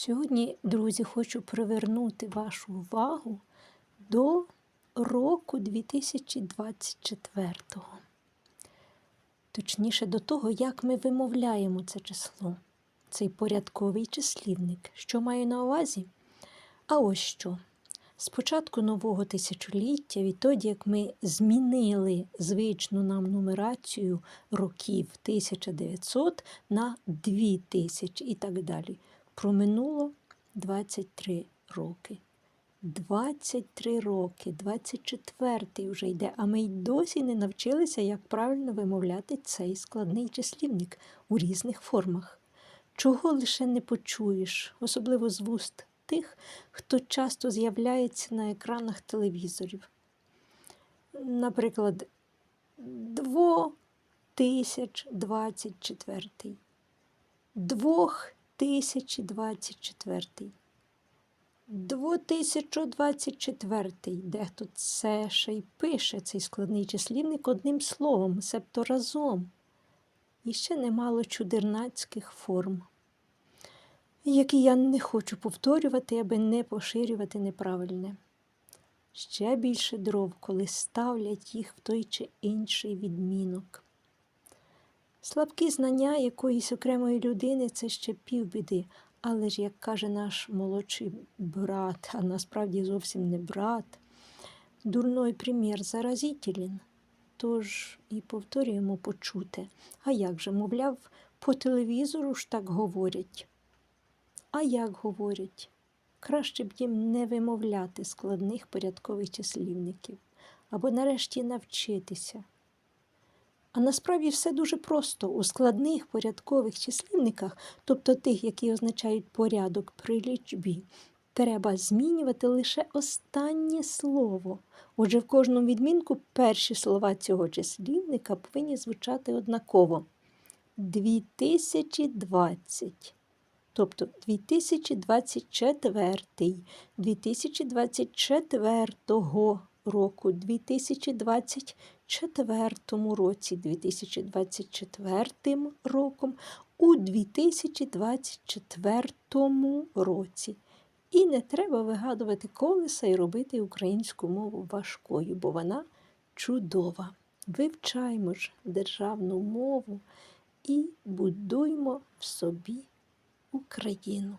Сьогодні, друзі, хочу привернути вашу увагу до року 2024. Точніше, до того, як ми вимовляємо це число, цей порядковий числівник. Що маю на увазі? А ось що. З початку нового тисячоліття, відтоді як ми змінили звичну нам нумерацію років 1900 на 2000 і так далі, проминуло 23 роки. 23 роки, 24-й вже йде, а ми й досі не навчилися, як правильно вимовляти цей складний числівник у різних формах. Чого лише не почуєш, особливо з вуст тих, хто часто з'являється на екранах телевізорів. Наприклад, 2024, 2024, 2024. Дехто це ще й пише цей складний числівник одним словом, себто разом. І ще немало чудернацьких форм які я не хочу повторювати, аби не поширювати неправильне. Ще більше дров, коли ставлять їх в той чи інший відмінок. Слабкі знання якоїсь окремої людини це ще півбіди, але ж, як каже наш молодший брат, а насправді зовсім не брат, дурной примір заразителен. Тож і повторюємо почуте. А як же, мовляв, по телевізору ж так говорять. А як говорять, краще б їм не вимовляти складних порядкових числівників або нарешті навчитися. А насправді все дуже просто у складних порядкових числівниках, тобто тих, які означають порядок при лічбі, треба змінювати лише останнє слово. Отже, в кожному відмінку перші слова цього числівника повинні звучати однаково. 2020 тобто 2024, 2024 року, 2024 році, 2024 роком, у 2024 році. І не треба вигадувати колеса і робити українську мову важкою, бо вона чудова. Вивчаймо ж державну мову і будуймо в собі Україну.